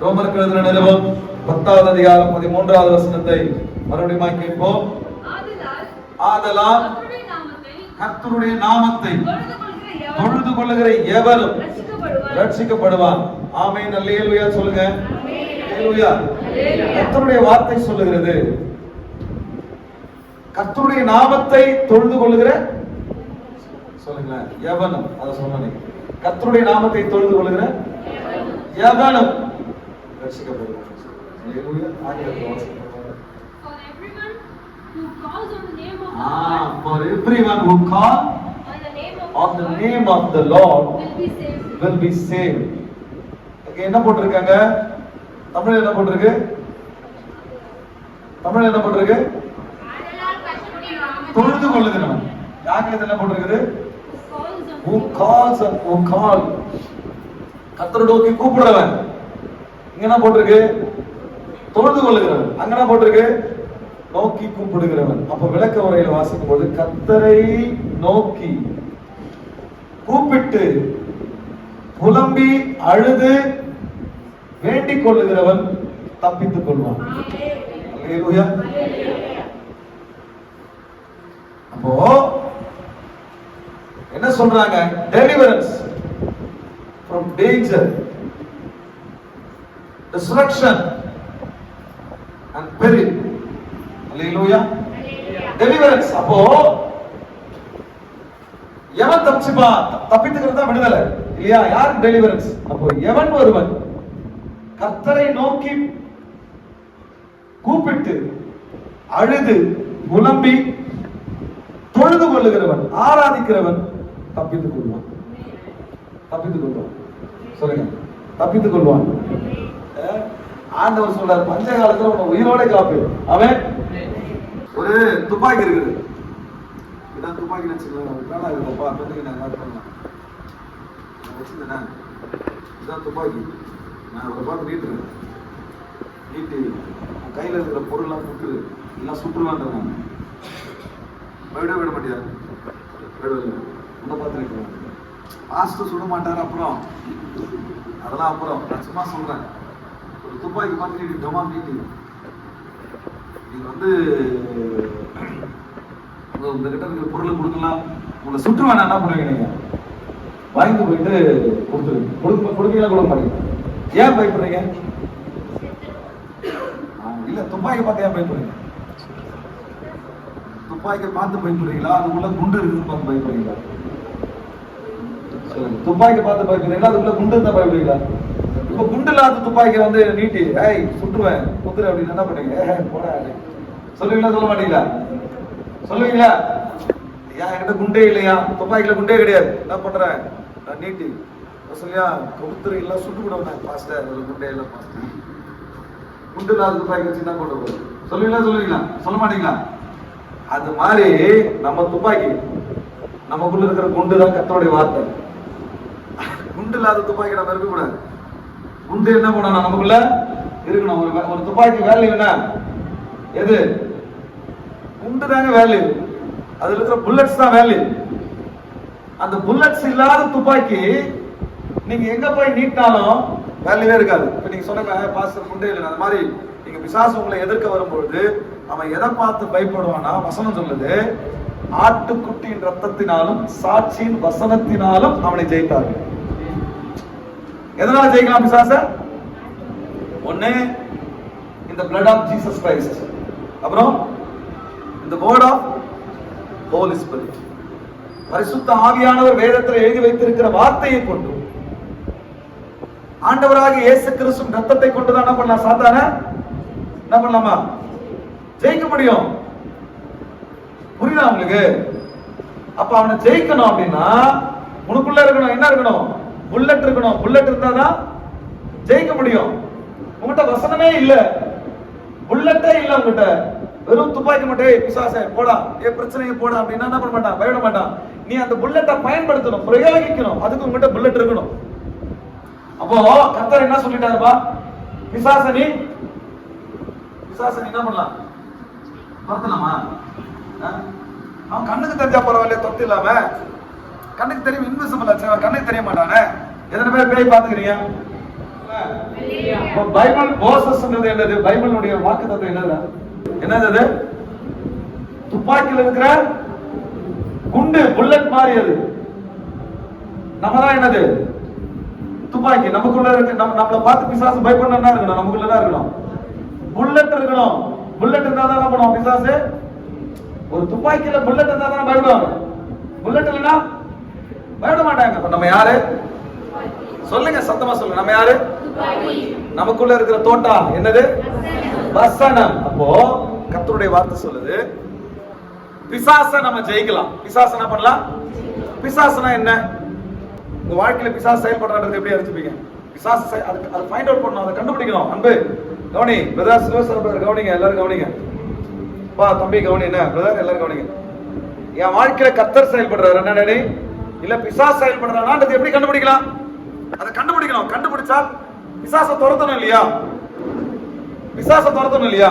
ரோமருக்கு எழுதின நிறுவம் பத்தாவது அதிகாரம் பதிமூன்றாவது வசனத்தை மறுபடியும் கேட்போம். ஆதலால் கர்த்தருடைய நாமத்தை தொழுது கொள்ளுகிற எவரும் ரட்சிக்கப்படுவான். ரட்சிக்கப்படுவான் ஆமென். அல்லேலூயா. சொல்லுங்க. கர்த்தருடைய வார்த்தை சொல்லுகிறது. கர்த்தருடைய நாமத்தை தொழுது கொள்ளுகிற சொல்லுங்களேன். எவனும் அதை சொன்னேன் கர்த்தருடைய நாமத்தை தொழுது கொள்ளுகிற எவனும். வாசிங்க. For everyone who calls on the name of the Ah, Lord, for everyone who call on the name of the Lord, will be saved. என்ன போட்டிருக்காங்க தமிழ் என்ன போட்டிருக்கு தமிழ் என்ன போட்டிருக்கு தொழுது கொள்ளுகிறவன் ஆங்கிலத்தில் என்ன போட்டிருக்குது who calls and who call கர்த்தரை நோக்கி கூப்பிடுறவன் இங்க என்ன போட்டிருக்கு. தொழுது கொள்ளுகிறவன். அங்க என்ன போட்டிருக்கு. நோக்கி கூப்பிடுகிறவன். அப்ப விளக்க உரையில வாசிக்கும் போது கத்தரை நோக்கி கூப்பிட்டு புலம்பி அழுது வேண்டிக் கொள்ளுகிறவன் தப்பித்துக் கொள்வான். அப்போ என்ன சொல்றாங்க? Deliverance from danger destruction and peril hallelujah deliverance அப்போ எவன் தப்பிச்சுப்பா? தப்பித்துக்கிறது தான் விடுதலை. இல்லையா? யாருக்கு டெலிவரன்ஸ் அப்போ எவன் ஒருவன் கர்த்தரை நோக்கி கூப்பிட்டு அழுது புலம்பி தொழுது கொள்ளுகிறவன் ஆராதிக்கிறவன் தப்பித்துக் கொள்வான். தப்பித்துக் கொள்வான். சொல்லுங்க. தப்பித்துக் கொள்வான். ஆண்டவர் சொல்றாரு பஞ்ச காலத்துல உன்னை உயிரோட காப்பு அவன் ஒரு துப்பாக்கி இருக்குது. இதான் துப்பாக்கி வச்சுக்கலாம் வேணா இருக்கப்பா அப்படி நான் பண்ணலாம்? வச்சிருந்தேன்? இதான் துப்பாக்கி. நான் ஒரு பார்த்து நீட்டுறேன். நீட்டு கையில் கையில இருக்கிற பொருள்லாம் சுட்டு எல்லாம் சுட்டுருவான்ற நான் விட விட மாட்டியா? விட உன்னை பார்த்து நிற்கிறேன் சுட மாட்டார் அப்புறம். அதெல்லாம் அப்புறம். நான் சும்மா சொல்றேன். ஒரு துப்பாக்கி பார்த்து நீட்டி டமா நீட்டி வந்து உங்ககிட்ட உங்க இருக்கிற பொருளை கொடுக்கலாம். உங்களை சுற்று வேணா என்ன பண்ணுவீங்க நீங்க. வாங்கிட்டு போயிட்டு கொடுத்துருங்க. கொடுக்க கொடுப்பீங்களா கொடுக்க மாட்டீங்க ஏன் பயப்படுறீங்க ஆ, இல்ல துப்பாக்கி பார்த்து ஏன் பயப்படுறீங்க துப்பாக்கியை பார்த்து பயப்படுறீங்களா அதுக்குள்ள குண்டு இருக்குன்னு பார்த்து பயப்படுறீங்களா துப்பாக்கி பார்த்து பயப்படுறீங்களா அதுக்குள்ள குண்டு இருந்தா பயப்படுறீங்களா இப்ப குண்டு இல்லாத துப்பாக்கியை வந்து நீட்டி ஏய் சுட்டுருவேன் குத்துரு அப்படின்னு என்ன பண்ணுவீங்க ஏய், போடா சொல்லுவீங்களா சொல்ல மாட்டீங்களா? சொல்லுவீங்களா? ஏன் என்கிட்ட குண்டே இல்லையா? துப்பாக்கியில் குண்டே கிடையாது. என்ன பண்றேன் நான் நீட்டி. சொல்லியா? கொடுத்துரு இல்ல சுட்டு விடுவேன் பாஸ்டர் ஒரு குண்டே இல்லை பாஸ்டர். குண்டு இல்லாத துப்பாக்கி வச்சு என்ன பண்ணுறது சொல்லுவீங்களா சொல்லுவீங்களா? சொல்ல மாட்டீங்களா? அது மாதிரி நம்ம துப்பாக்கி நமக்குள்ள இருக்கிற குண்டு தான் கத்தோடைய வார்த்தை. குண்டு இல்லாத துப்பாக்கி நம்ம இருக்கக்கூடாது உண்டு என்ன பண்ணணும்? நமக்குள்ள இருக்கணும். ஒரு ஒரு துப்பாக்கி வேல்யூ என்ன? எது? குண்டு தாங்க வேல்யூ அதுல இருக்கிற புல்லட்ஸ் தான் வேல்யூ அந்த புல்லட்ஸ் இல்லாத துப்பாக்கி நீங்க எங்க போய் நீட்டாலும் வேல்யூவே இருக்காது. இப்ப நீங்க சொன்ன பாஸ்டர் குண்டே இல்லை அந்த மாதிரி நீங்க பிசாசு உங்களை எதிர்க்க வரும்பொழுது அவன் எதை பார்த்து பயப்படுவானா வசனம் சொல்லுது ஆட்டுக்குட்டியின் ரத்தத்தினாலும் சாட்சியின் வசனத்தினாலும் அவனை ஜெயித்தார்கள். எதனால ஜெயிக்கலாம் பிசாச? ஒன்னு இந்த பிளட் ஆஃப் ஜீசஸ் கிரைஸ்ட் அப்புறம் இந்த வேர்ட் ஆஃப் ஹோலி ஸ்பிரிட் பரிசுத்த ஆவியானவர் வேதத்தில் எழுதி வைத்திருக்கிற வார்த்தையை கொண்டு ஆண்டவராக இயேசு கிறிஸ்து ரத்தத்தை கொண்டு தான் என்ன பண்ணலாம் சாத்தான? என்ன பண்ணலாமா? ஜெயிக்க முடியும். புரியுதா உங்களுக்கு? அப்ப அவனை ஜெயிக்கணும் அப்படின்னா உனக்குள்ள இருக்கணும் என்ன இருக்கணும்? புல்லட் இருக்கணும். புல்லட் இருந்தாதான் ஜெயிக்க முடியும். உங்ககிட்ட வசனமே இல்ல. புல்லட்டே இல்ல உங்ககிட்ட. வெறும் துப்பாக்கி மட்டும் "ஏய், பிசாசே போடா. ஏ பிரச்சனையை போடா. அப்படின்னா என்ன பண்ண மாட்டான்? பயப்பட மாட்டான். நீ அந்த புல்லட்டை பயன்படுத்தணும். பிரயோகிக்கணும். அதுக்கு உங்ககிட்ட புல்லட் இருக்கணும். அப்போ கத்தர் என்ன சொல்லிட்டாருப்பா? பிசாசனி பிசாசனி என்ன பண்ணலாம்? துரத்தலாமா? ஆ? அவன் கண்ணுக்கு தெரிஞ்சா பரவாயில்ல தொத்து இல்லாம. கண்ணுக்கு தெரியும் இன்விசிபிள் ஆச்சு. கண்ணுக்கு தெரிய மாட்டானே எத்தனை பேர் பேய் பாத்துக்கிறீங்க பைபிள் போசஸ்ன்றது என்னது? பைபிளுடைய வாக்குத்தத்தம் என்னது? என்னது அது? துப்பாக்கியில் இருக்கிற குண்டு புல்லட் மாதிரி அது. நம்ம தான் என்னது? துப்பாக்கி. நமக்குள்ள இருக்கு. நம்ம நம்மள பார்த்து பிசாசு பயப்படணும் என்ன இருக்கணும். நமக்குள்ள தான் இருக்கணும். புல்லட் இருக்கணும். புல்லட் இருந்தா தான் என்ன பண்ணுவோம் பிசாசு? ஒரு துப்பாக்கியில புல்லட் இருந்தா தான் பயப்படுவாங்க. புல்லட் இல்லைன்னா பயப்பட மாட்டாங்க. அப்ப நம்ம யாரு? சொல்லுங்க சத்தமா சொல்லுங்க. நம்ம யாரு? நமக்குள்ள இருக்கிற தோட்டா. என்னது? வசனம். அப்போ கத்தருடைய வார்த்தை சொல்லுது. பிசாச நம்ம ஜெயிக்கலாம். பிசாச என்ன பண்ணலாம்? பிசாசனா என்ன? உங்க வாழ்க்கையில பிசாசு செயல்படுறது எப்படி அறிஞ்சுப்பீங்க? பிசாசு அதை ஃபைண்ட் அவுட் பண்ணணும். அதை கண்டுபிடிக்கணும். அன்பு கவனி. பிரதர் சிவசர் பிரதர் கவனிங்க. எல்லாரும் கவனிங்க. பா தம்பி கவனி. என்ன? பிரதர் எல்லாரும் கவனிங்க. என் வாழ்க்கையில கத்தர் செயல்படுறாரு. என்ன நினை இல்ல பிசாசு செயல்படுறானான்றது எப்படி கண்டுபிடிக்கலாம்? அதை கண்டுபிடிக்கணும். கண்டுபிடிச்சா பிசாச துரத்தணும் இல்லையா? பிசாச துரத்தணும் இல்லையா?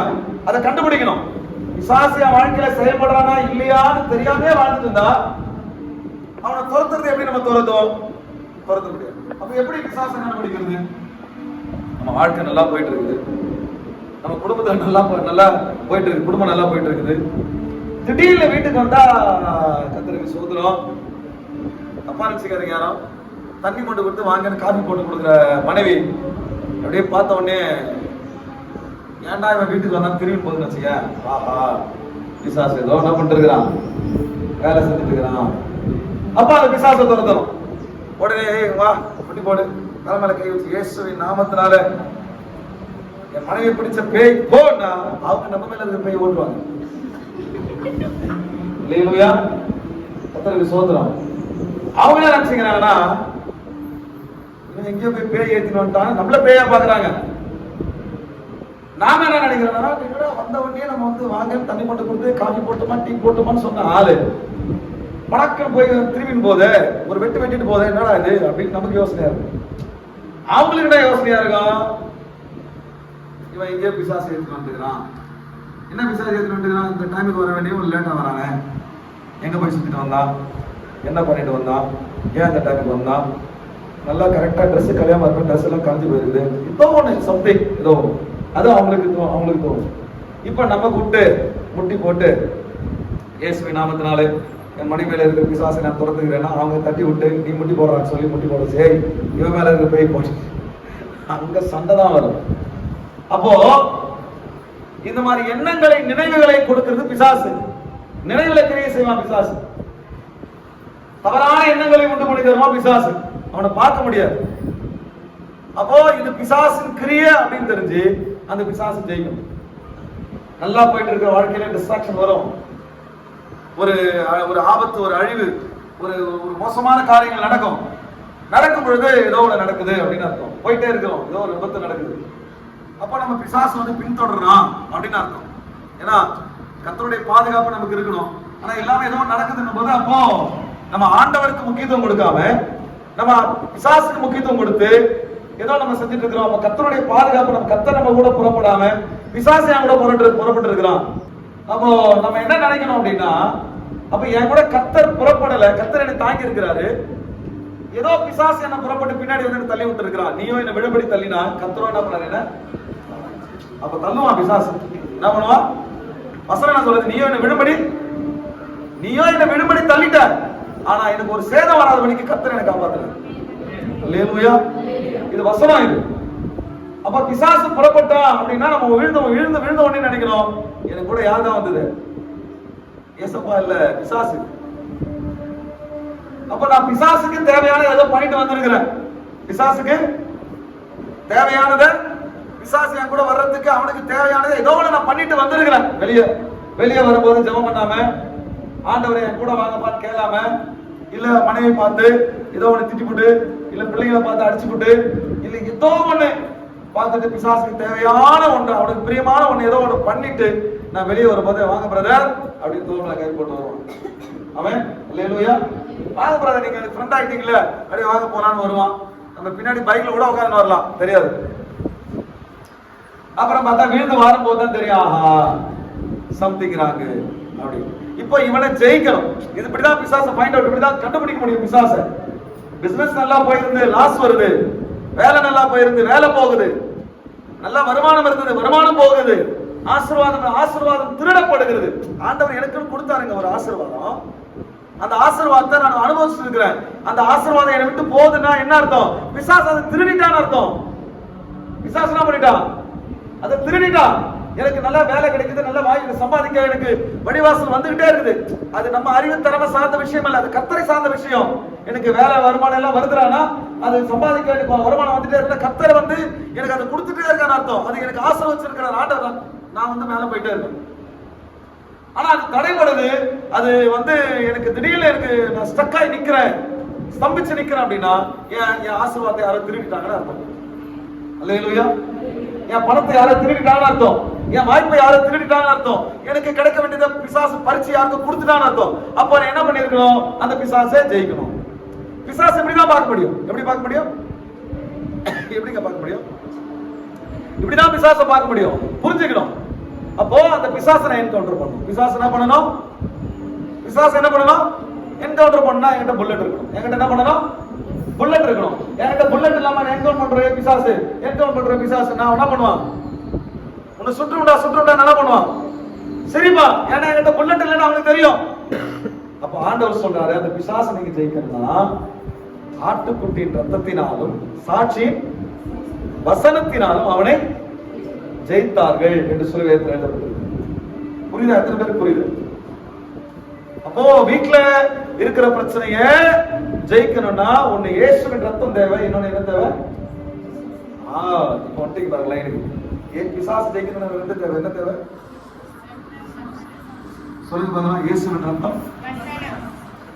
அதை கண்டுபிடிக்கணும். பிசாசு என் வாழ்க்கையில செயல்படுறானா இல்லையான்னு தெரியாமே வாழ்ந்துட்டு இருந்தா அவனை துரத்துறது எப்படி நம்ம துரத்துவோம்? துரத்த முடியாது. அப்ப எப்படி பிசாச கண்டுபிடிக்கிறது? நம்ம வாழ்க்கை நல்லா போயிட்டு இருக்குது நம்ம குடும்பத்தை நல்லா நல்லா போயிட்டு இருக்கு குடும்பம் நல்லா போயிட்டு இருக்குது திடீர்னு வீட்டுக்கு வந்தா கத்திரிக்கு சுதந்திரம் தப்பா நினைச்சுக்காதீங்க யாரும் தண்ணி கொண்டு கொடுத்து வாங்கன்னு காபி போட்டு கொடுக்குற மனைவி அப்படியே பார்த்த உடனே ஏன்டா இவன் வீட்டுக்கு வந்தா திரும்பி போகுதுன்னு வச்சுக்க? ஆஹா பிசாசு ஏதோ என்ன பண்ணிட்டு இருக்கிறான் வேலை செஞ்சுட்டு இருக்கிறான். அப்பா அந்த பிசாசை துரத்தணும். உடனே "ஏய், வா குட்டி போடு. தலைமையில கை வச்சு இயேசுவின் நாமத்தினால என் மனைவி பிடிச்ச பேய் போன்னா அவங்க நம்ம மேல இருக்க பேய் ஓட்டுவாங்க. இல்லையா கத்தருக்கு சோதரம் அவங்க என்ன நினைச்சுக்கிறாங்கன்னா எங்கேயோ போய் பேய் ஏற்றினு வந்துட்டாங்க நம்மள பேயா பாக்குறாங்க. நாம என்ன நினைக்கிறோம்னா வந்த உடனே நம்ம வந்து வாங்க தண்ணி போட்டு கொடுத்து காஃபி போட்டுமா டீ போட்டுமான்னு சொன்ன ஆளு. பணக்கம் போய் திரும்பின் போது ஒரு வெட்டு வெட்டிட்டு போதே என்னடா இது? அப்படின்னு நமக்கு யோசனையா இருக்கும். அவங்களுக்கு என்ன யோசனையா இருக்கும். இவன் எங்கேயோ பிசாசு எடுத்துட்டு வந்துக்கிறான். என்ன பிசாசு எடுத்துட்டு வந்துக்கிறான்? இந்த டைமுக்கு வர வேண்டிய ஒரு லேட்டா வராங்க எங்க போய் சுத்திட்டு வந்தா என்ன பண்ணிட்டு வந்தான் ஏன் அந்த டைமுக்கு வந்தான் நல்லா கரெக்டாக ட்ரெஸ்ஸு கல்யாணம் இருக்க ட்ரெஸ் எல்லாம் கலந்து போயிருக்குது. இப்போ ஒன்று சம்திங் ஏதோ அது அவங்களுக்கு தோணும் அவங்களுக்கு தோணும். இப்போ நம்ம கூப்பிட்டு முட்டி போட்டு இயேசுவின் நாமத்தினாலே என் மணி மேலே இருக்கிற பிசாசை நான் துரத்துக்கிறேன்னா அவங்க தட்டி விட்டு நீ முட்டி போடுறான்னு சொல்லி முட்டி போட சரி இவன் மேலே இருக்க பேய் போட்டு அங்கே சண்டை தான் வரும். அப்போ இந்த மாதிரி எண்ணங்களை நினைவுகளை கொடுக்கிறது பிசாசு. நினைவுகளை கிரியை செய்வான் பிசாசு. தவறான எண்ணங்களை உண்டு பண்ணி தருவான் பிசாசு. அவனை பார்க்க முடியாது. அப்போ இது பிசாசின் கிரிய அப்படின்னு தெரிஞ்சு அந்த பிசாசு ஜெயிக்கும். நல்லா போயிட்டு இருக்கிற வாழ்க்கையில டிஸ்ட்ராக்ஷன் வரும். ஒரு ஒரு ஆபத்து ஒரு அழிவு ஒரு ஒரு மோசமான காரியங்கள் நடக்கும். நடக்கும் பொழுது ஏதோ ஒன்று நடக்குது அப்படின்னு அர்த்தம். போயிட்டே இருக்கிறோம். ஏதோ ஒரு விபத்து நடக்குது. அப்ப நம்ம பிசாசு வந்து பின்தொடர்றான் அப்படின்னு அர்த்தம். ஏன்னா கத்தருடைய பாதுகாப்பு நமக்கு இருக்கணும். ஆனா எல்லாமே ஏதோ நடக்குதுன்னும் போது அப்போ நம்ம ஆண்டவருக்கு முக்கியத்துவம் கொடுக்காம நம்ம பிசாசுக்கு முக்கியத்துவம் கொடுத்து ஏதோ நம்ம செஞ்சுட்டு இருக்கிறோம். நம்ம கத்தருடைய பாதுகாப்பு நம்ம கர்த்தர் நம்ம கூட புறப்படாம பிசாசு என் கூட புறப்பட்டு புறப்பட்டு இருக்கிறான். அப்போ நம்ம என்ன நினைக்கணும் அப்படின்னா அப்ப என் கூட கத்தர் புறப்படல கத்தர் என்னை தாங்கி இருக்கிறாரு. ஏதோ பிசாசு என்ன புறப்பட்டு பின்னாடி வந்து தள்ளி விட்டு இருக்கிறான் நீயும் என்ன விடுபடி தள்ளினா கர்த்தரோ என்ன பண்ணாரு என்ன? அப்ப தள்ளுவான் பிசாசு. என்ன பண்ணுவான்? வசனம் என்ன சொல்றது நீயோ என்ன விடுபடி நீயோ என்ன விடுபடி தள்ளிட்ட ஆனா எனக்கு ஒரு சேதம் வராதபடிக்கு கத்தர் எனக்கு காப்பாத்துறாரு. இது வசனம் இது. அப்ப பிசாசு புறப்பட்டா அப்படின்னா நம்ம விழுந்து விழுந்து விழுந்த உடனே நினைக்கிறோம் எனக்கு கூட யார் தான் வந்தது? ஏசப்பா இல்ல பிசாசு. அப்ப நான் பிசாசுக்கு தேவையான ஏதோ பண்ணிட்டு வந்திருக்கிறேன். பிசாசுக்கு தேவையானத பிசாசு என் கூட வர்றதுக்கு அவனுக்கு தேவையானதை ஏதோ ஒண்ணு நான் பண்ணிட்டு வந்திருக்கிறேன். வெளியே வெளியே வரும்போது ஜெபம் பண்ணாம ஆண்டவரை என் கூட வாங்கப்பான்னு கேளாம இல்ல மனைவி பார்த்து ஏதோ ஒண்ணு திட்டிப்புட்டு இல்ல பிள்ளைகளை பார்த்து அடிச்சுப்புட்டு இல்ல ஏதோ ஒண்ணு பார்த்துட்டு பிசாசுக்கு தேவையான ஒன்று அவனுக்கு பிரியமான ஒண்ணு ஏதோ ஒண்ணு பண்ணிட்டு நான் வெளியே வரும்போது வாங்க பிரதர் அப்படின்னு தோல்ல கை போட்டு வருவான். அவன் இல்லையா வாங்க பிரதர் நீங்க ஃப்ரெண்ட் ஆகிட்டீங்கல்ல அப்படியே வாங்க போலான்னு வருவான். நம்ம பின்னாடி பைக்ல கூட உட்காந்து வரலாம் தெரியாது. அப்புறம் பார்த்தா வீழ்ந்து வரும்போது தான் தெரியும் ஆஹா சம்திங் ராங்கு அப்படி இப்போ இவனை ஜெயிக்கணும். இது இப்படிதான் பிசாச ஃபைண்ட் அவுட் இப்படிதான் கண்டுபிடிக்க முடியும் பிசாச. பிசினஸ் நல்லா போயிருந்து லாஸ் வருது. வேலை நல்லா போயிருந்து வேலை போகுது. நல்ல வருமானம் இருந்தது வருமானம் போகுது. ஆசீர்வாதம் ஆசீர்வாதம் திருடப்படுகிறது. ஆண்டவர் எனக்குன்னு கொடுத்தாருங்க ஒரு ஆசீர்வாதம். அந்த ஆசீர்வாதத்தை நான் அனுபவிச்சிருக்கிறேன். அந்த ஆசீர்வாதம் என்னை விட்டு போகுதுன்னா என்ன அர்த்தம்? பிசாசு அதை திருடிட்டான்னு அர்த்தம். பிசாசு என்ன பண்ணிட்டான்? அதை திருடிட்டான். எனக்கு நல்ல வேலை கிடைக்குது நல்ல வாய்ப்பு சம்பாதிக்க எனக்கு வடிவாசல் வந்துகிட்டே இருக்குது. அது நம்ம அறிவு திறமை சார்ந்த விஷயம் அல்ல அது கத்தரை சார்ந்த விஷயம். எனக்கு வேலை வருமானம் எல்லாம் வருதுறானா அது சம்பாதிக்க வேண்டிய வருமானம் வந்துட்டே இருந்தா கத்தரை வந்து எனக்கு அதை கொடுத்துட்டே இருக்கான்னு அர்த்தம். அது எனக்கு ஆசை வச்சிருக்கிற ஆண்டவர் நான் வந்து மேல போயிட்டே இருக்கேன். ஆனா அது தடைபடுது. அது வந்து எனக்கு திடீர்னு எனக்கு நான் ஸ்டக் ஆகி நிக்கிறேன். ஸ்தம்பிச்சு நிக்கிறேன் அப்படின்னா என் என் ஆசீர்வாதத்தை யாரும் திருவிட்டாங்கன்னு அர்த்தம். அல்லையா என் பணத்தை யாரோ திருடிட்டான்னு அர்த்தம். என் வாய்ப்பை யாரோ திருடிட்டான்னு அர்த்தம். எனக்கு கிடைக்க வேண்டியதை பிசாசு பறிச்சு யாருக்கு கொடுத்துட்டான்னு அர்த்தம். அப்ப நான் என்ன பண்ணிருக்கணும் அந்த பிசாசை ஜெயிக்கணும். பிசாசு எப்படிதான் பார்க்க முடியும்? எப்படி பார்க்க முடியும்? எப்படிங்க பார்க்க முடியும்? இப்படிதான் பிசாசை பார்க்க முடியும். புரிஞ்சுக்கணும். அப்போ அந்த பிசாசனை என்கவுண்டர் பண்ணணும். பிசாசு என்ன பண்ணணும்? பிசாசு என்ன பண்ணணும்? என்கவுண்டர் பண்ணா என்கிட்ட புல்லட் இருக்கணும். என்கிட்ட என்ன பண்ணணும்? புல்லட் இருக்கணும். என்கிட்ட புல்லட் இல்லாம என்கவுண்ட் பண்ற பிசாசு. என்கவுண்ட் பண்ற பிசாசு. நான் என்ன பண்ணுவான்? உன்னை சுற்றுண்டா சுற்றுண்டா என்ன பண்ணுவான்? சரிப்பா. ஏன்னா என்கிட்ட புல்லட் இல்லைன்னு அவனுக்கு தெரியும். அப்ப ஆண்டவர் சொல்றாரு அந்த பிசாசை நீங்க ஜெயிக்கணும்னா ஆட்டுக்குட்டியின் ரத்தத்தினாலும் சாட்சி வசனத்தினாலும் அவனை ஜெயித்தார்கள் என்று சொல்லி வேதத்தில் புரியுது புரியுதா? எத்தனை பேருக்கு புரியுது? அப்போ வீட்டுல இருக்கிற பிரச்சனைய ஜெயிக்கணும்னா ஒண்ணு இயேசுவின் ரத்தம் தேவை இன்னொன்னு என்ன தேவை? ஆ இப்போ ஒன்றைக்கு பாருங்க லைனுக்கு ஏன் பிசாசு ஜெயிக்கணும் ரெண்டு தேவை என்ன தேவை? சொல்லுங்க பாருங்க இயேசுவின் ரத்தம்.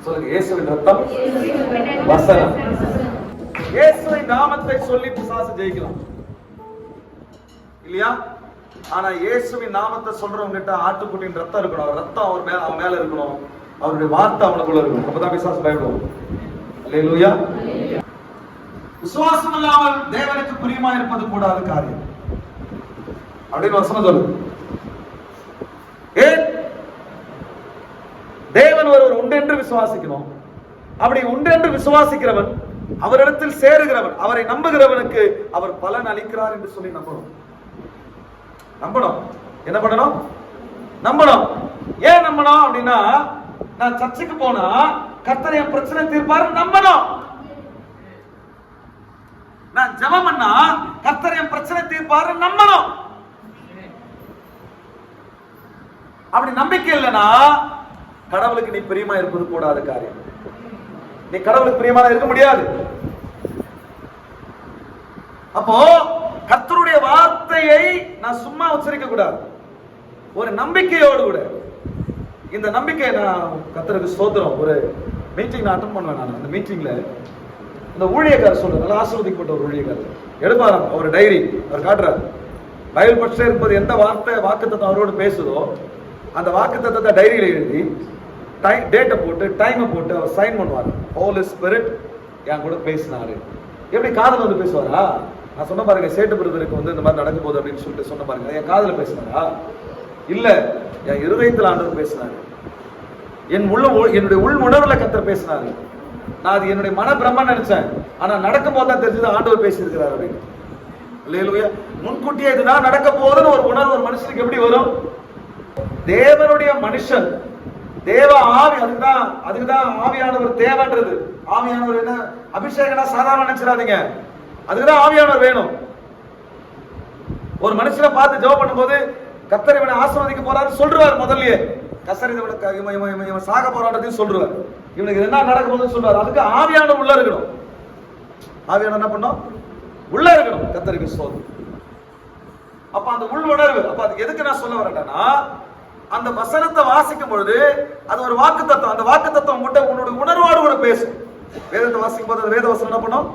சொல்லுங்க இயேசுவின் ரத்தம். வசனம். இயேசுவின் நாமத்தை சொல்லி பிசாசு ஜெயிக்கலாம். இல்லையா? ஆனா இயேசுவின் நாமத்தை சொல்றவங்க கிட்ட ஆட்டுக்குட்டியின் ரத்தம் இருக்கணும். அவர் ரத்தம் அவர் மேல அவன் மேல இருக்கணும். அவருடைய வார்த்தை அவனுக்குள்ள இருக்கணும். அப்பதான் பிசாசு பயப்படுவோம் விசுவாசம் இல்லாமல் தேவனுக்கு பிரியமா இருப்பது கூடாத காரியம். அப்படின்னு வசனம் சொல்லு ஏன் தேவன் ஒருவர் உண்டு என்று விசுவாசிக்கணும். அப்படி உண்டு என்று விசுவாசிக்கிறவன் அவரிடத்தில் சேருகிறவன் அவரை நம்புகிறவனுக்கு அவர் பலன் அளிக்கிறார் என்று சொல்லி நம்பணும். நம்பணும். என்ன பண்ணணும்? நம்பணும். ஏன் நம்பணும் அப்படின்னா நான் சர்ச்சுக்கு போனா கர்த்தர் என் பிரச்சனை தீர்ப்பாரு நம்பணும். நான் ஜபம் பண்ணா கர்த்தர் என் பிரச்சனை தீர்ப்பாரு நம்பணும். அப்படி நம்பிக்கை இல்லைன்னா கடவுளுக்கு நீ பிரியமா இருப்பது கூடாது காரியம். நீ கடவுளுக்கு பிரியமா இருக்க முடியாது. அப்போ கர்த்தருடைய வார்த்தையை நான் சும்மா உச்சரிக்க கூடாது. ஒரு நம்பிக்கையோடு கூட. இந்த நம்பிக்கை நான் கத்தருக்கு சோதரம் ஒரு மீட்டிங் நான் அட்டன் பண்ணுவேன் நான். அந்த மீட்டிங்கில் இந்த ஊழியக்காரர் சொல்கிறார் நல்லா ஆசிர்வதிக்கப்பட்ட ஒரு ஊழியக்காரர். எடுப்பாராம் அவர் டைரி அவர் காட்டுறார். பைபிள் பற்றி இருப்பது எந்த வார்த்தை வாக்குத்தத்தம் அவரோடு பேசுதோ அந்த வாக்குத்தத்தத்தை டைரியில் எழுதி டைம் டேட்டை போட்டு டைமை போட்டு அவர் சைன் பண்ணுவார். ஹோல் ஸ்பிரிட் என் கூட பேசினாரு. எப்படி காதல் வந்து பேசுவாரா? நான் சொன்ன பாருங்க சேட்டு பிரதருக்கு வந்து இந்த மாதிரி நடக்க போகுது அப்படின்னு சொல்லிட்டு சொன்ன பாருங்க. என் காதல பேசினாரா? இல்லை என் இருதயத்தில் ஆண்டவர் பேசினாரு. என் உள்ள என்னுடைய உள் உணர்வுல கத்தர் பேசினாரு. நான் அது என்னுடைய மன பிரம்மன் நினைச்சேன். ஆனா நடக்கும் போது தான் தெரிஞ்சது ஆண்டவர் பேசியிருக்கிறார் அப்படின்னு. இல்லையா முன்கூட்டியே இதுதான் நடக்க போகுதுன்னு ஒரு உணர்வு ஒரு மனுஷனுக்கு எப்படி வரும்? தேவனுடைய மனுஷன் தேவ ஆவி அதுக்குதான் அதுக்குதான் ஆவியானவர் தேவைன்றது. ஆவியானவர் என்ன? அபிஷேகனா சாதாரண நினைச்சிடாதீங்க. அதுக்குதான் ஆவியானவர் வேணும். ஒரு மனுஷனை பார்த்து ஜெபம் பண்ணும்போது கத்தர் இவனை ஆசீர்வதிக்க போறாரு சொல்றாரு முதல்லயே. கசர் இவனை இவன் இவன் இவன் இவன் சாக போராட்டத்தையும் சொல்றாரு. இவனுக்கு என்ன நடக்க போகுதுன்னு சொல்றாரு. அதுக்கு ஆவியான உள்ள இருக்கணும். ஆவியான என்ன பண்ணும் உள்ள இருக்கணும். கத்தருக்கு சோது. அப்ப அந்த உள் உணர்வு அப்ப அது எதுக்கு நான் சொல்ல வரேன்னா அந்த வசனத்தை வாசிக்கும் பொழுது அது ஒரு வாக்கு தத்துவம் அந்த வாக்கு தத்துவம் மட்டும் உன்னுடைய உணர்வோடு கூட பேசும். வேதத்தை வாசிக்கும் போது அந்த வேத வசனம் என்ன பண்ணும்?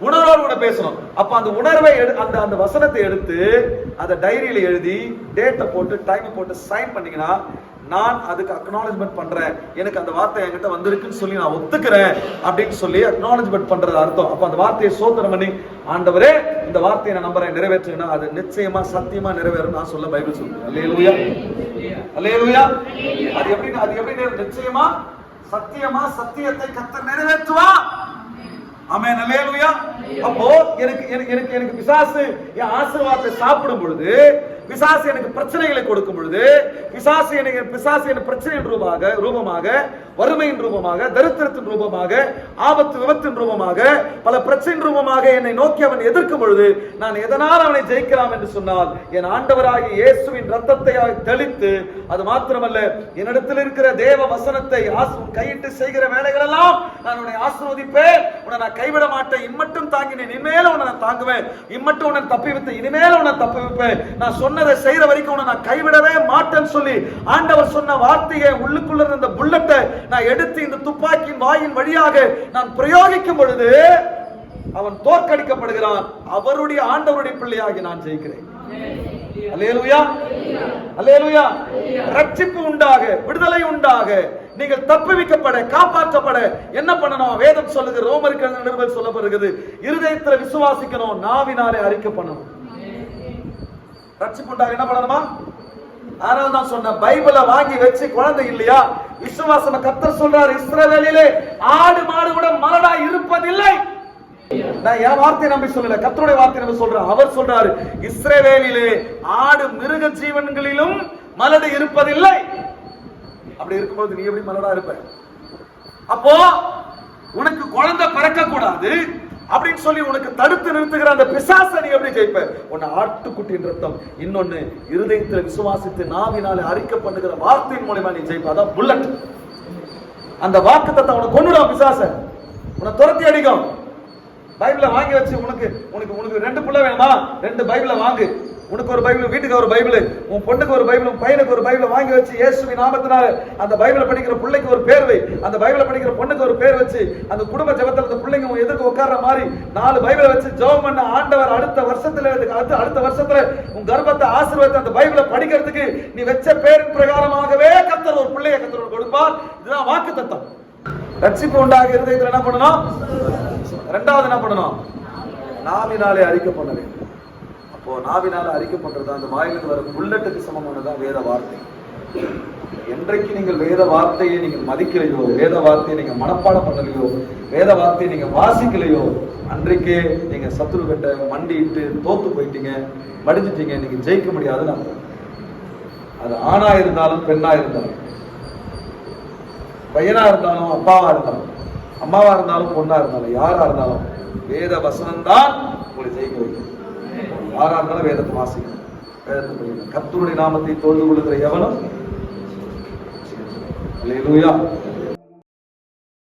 உணர்வோடு கூட பேசணும். அப்ப அந்த உணர்வை எடு- அந்த அந்த வசனத்தை எடுத்து அதை டைரியில எழுதி டேட்டை போட்டு டைம் போட்டு சைன் பண்ணீங்கன்னா நான் அதுக்கு அக்னாலஜ்மெண்ட் பண்றேன். எனக்கு அந்த வார்த்தை என்கிட்ட வந்திருக்குன்னு சொல்லி நான் ஒத்துக்கிறேன் அப்படின்னு சொல்லி அக்னாலஜ்மெண்ட் பண்றது அர்த்தம். அப்ப அந்த வார்த்தையை சோதனை பண்ணி ஆண்டவரே இந்த வார்த்தையை நான் நம்புறேன் நிறைவேற்றுங்கன்னா அது நிச்சயமா சத்தியமா நிறைவேறும் நான் சொல்ல பைபிள் சொல்லுவேன் அல்லேலூயா அல்லேலூயா அது எப்படி அது எப்படி நிச்சயமா சத்தியமா சத்தியத்தை கத்த நிறைவேற்றுவா ஆமென் அல்லேலூயா. அப்போ எனக்கு எனக்கு எனக்கு எனக்கு பிசாசு என் ஆசீர்வாதத்தை சாப்பிடும் பொழுது பிசாசு எனக்கு பிரச்சனைகளை கொடுக்கும் பொழுது பிசாசு எனக்கு பிசாசு எனக்கு பிரச்சனையின் ரூபமாக ரூபமாக வறுமையின் ரூபமாக தரித்திரத்தின் ரூபமாக ஆபத்து விபத்தின் ரூபமாக பல பிரச்சனையின் ரூபமாக என்னை நோக்கி அவன் எதிர்க்கும் பொழுது நான் எதனால் அவனை ஜெயிக்கலாம் என்று சொன்னால் என் ஆண்டவராக இயேசுவின் ரத்தத்தை தெளித்து அது மாத்திரமல்ல என்னிடத்தில் இருக்கிற தேவ வசனத்தை கையிட்டு செய்கிற வேலைகள் எல்லாம் நான் உன்னை ஆசிர்வதிப்பேன். உன்னை நான் கைவிட மாட்டேன். இம்மட்டும் தாங்கினேன். இனிமேல உன்னை நான் தாங்குவேன். இம்மட்டும் உன்னை தப்பி வைத்தேன் இனிமேல உன்னை தப்பி வைப்பேன் நான் சொன்னதை செய்யற வரைக்கும் நான் கைவிடவே மாட்டேன்னு சொல்லி ஆண்டவர் சொன்ன வார்த்தையை உள்ளுக்குள்ள இருந்த புல்லட்டை நான் எடுத்து இந்த துப்பாக்கியின் வாயின் வழியாக நான் பிரயோகிக்கும் பொழுது அவன் தோற்கடிக்கப்படுகிறான். அவருடைய ஆண்டவருடைய பிள்ளையாகி நான் ஜெயிக்கிறேன். அல்லேலூயா. அல்லேலூயா. ரட்சிப்பு உண்டாக விடுதலை உண்டாக நீங்கள் தப்புவிக்கப்பட காப்பாற்றப்பட என்ன பண்ணணும்? வேதம் சொல்லுது ரோமருக்கு நிறுவல் சொல்லப்படுகிறது இருதயத்தில் விசுவாசிக்கணும் நாவினாலே அறிக்கை பண்ணணும் ரட்சிப்புண்டாக என்ன பண்ணணுமா? ஆனால் நான் சொன்ன பைபிளை வாங்கி வச்சு குழந்தை இல்லையா? விசுவாசம் கத்தர் சொல்றார் இஸ்ரவேலிலே ஆடு மாடு கூட மலடா இருப்பதில்லை. நான் என் வார்த்தை நம்பி சொல்லல கத்தருடைய வார்த்தை நம்பி சொல்றேன். அவர் சொல்றாரு இஸ்ரவேலிலே ஆடு மிருக ஜீவன்களிலும் மலடு இருப்பதில்லை. அப்படி இருக்கும்போது நீ எப்படி மலடா இருப்ப? அப்போ உனக்கு குழந்தை பிறக்க கூடாது அப்படின்னு சொல்லி உனக்கு தடுத்து நிறுத்துகிற அந்த பிசாசை நீ எப்படி ஜெயிப்ப? உன்னை ஆட்டுக்குட்டியின் ரத்தம் இன்னொன்னு இருதயத்தில் விசுவாசித்து நாவினால அறிக்கை பண்ணுகிற வார்த்தையின் மூலயமா நீ ஜெயிப்ப. அதான் புல்லட் அந்த வாக்கு தத்தை உனக்கு கொண்டுடும் பிசாச. உன்னை துரத்தி அடிக்கும். பைபிளை வாங்கி வச்சு உனக்கு உனக்கு உனக்கு ரெண்டு புள்ள வேணுமா? ரெண்டு பைபிளை வாங்கு. உனக்கு ஒரு பைபிள் வீட்டுக்கு ஒரு பைபிள் உன் பொண்ணுக்கு ஒரு பைபிள் உன் பையனுக்கு ஒரு பைபிள் வாங்கி வச்சு இயேசுவி நாமத்தினால அந்த பைபிளை படிக்கிற பிள்ளைக்கு ஒரு பேர் வை. அந்த பைபிளை படிக்கிற பொண்ணுக்கு ஒரு பேர் வச்சு அந்த குடும்ப ஜபத்தில் அந்த பிள்ளைங்க உன் எதிர்க்கு உட்கார்ற மாதிரி நாலு பைபிளை வச்சு ஜெபம் பண்ண ஆண்டவர் அடுத்த வருஷத்துல அடுத்த அடுத்த வருஷத்துல உன் கர்ப்பத்தை ஆசீர்வாதத்தை அந்த பைபிளை படிக்கிறதுக்கு நீ வச்ச பேரின் பிரகாரமாகவே கத்தர் ஒரு பிள்ளைய கத்தர் கொடுப்பார். இதுதான் வாக்கு தத்தம் ரட்சிப்பு உண்டாக இருதயத்தில் என்ன பண்ணணும்? ரெண்டாவது என்ன பண்ணணும்? நாமினாலே அறிக்கை பண்ண வேண்டும் இப்போ நாவினால் அறிக்கை அந்த வாயிலிருந்து வர புல்லட்டுக்கு சமமானதான் வேத வார்த்தை. என்றைக்கு நீங்கள் வேத வார்த்தையை நீங்கள் மதிக்கலையோ வேத வார்த்தையை நீங்கள் மனப்பாடம் பண்ணலையோ வேத வார்த்தையை நீங்கள் வாசிக்கலையோ அன்றைக்கே நீங்கள் சத்துரு கட்ட மண்டிட்டு தோத்து போயிட்டீங்க மடிஞ்சிட்டீங்க நீங்கள் ஜெயிக்க முடியாது அர்த்தம். அது ஆணா இருந்தாலும் பெண்ணா இருந்தாலும். பையனா இருந்தாலும் அப்பாவா இருந்தாலும் அம்மாவா இருந்தாலும் பொண்ணா இருந்தாலும் யாரா இருந்தாலும் வேத வசனம் தான் உங்களை ஜெயிக்க வைக்கும். யாரா நாள் வேதத்தை வாசிக்கணும். வேதத்தை படிக்கணும். கத்தருடைய நாமத்தை தொழுது கொள்ளுகிற எவனும் இல்லையா